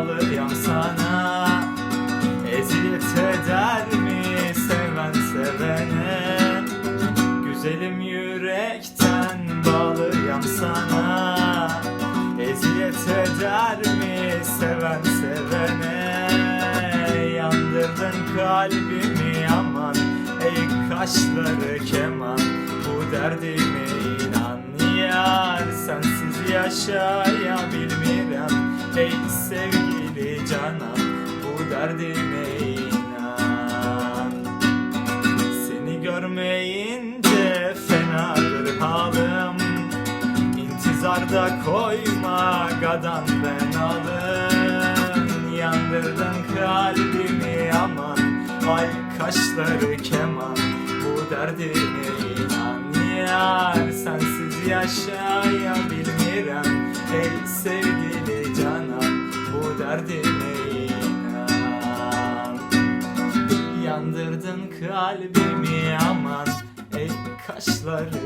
ağlıyorum sana. Eziyet eder mi seven sevene? Güzelim yürekten bağlıyam sana. Eziyet eder mi seven sevene? Yandırdın kalbimi aman Ey kaşları keman. Bu derdime inan Yar sensiz yaşayabilmiyorum derdime inan. Seni görmeyince fenadır halim. İntizarda koyma gadan ben alın Yandırdın kalbimi aman Ay kaşları keman. Bu derdime inan yar Sensiz yaşayabilmirem. Ey sevgili canan Bu derdime Yandırdın kalbimi aman Ey kaşları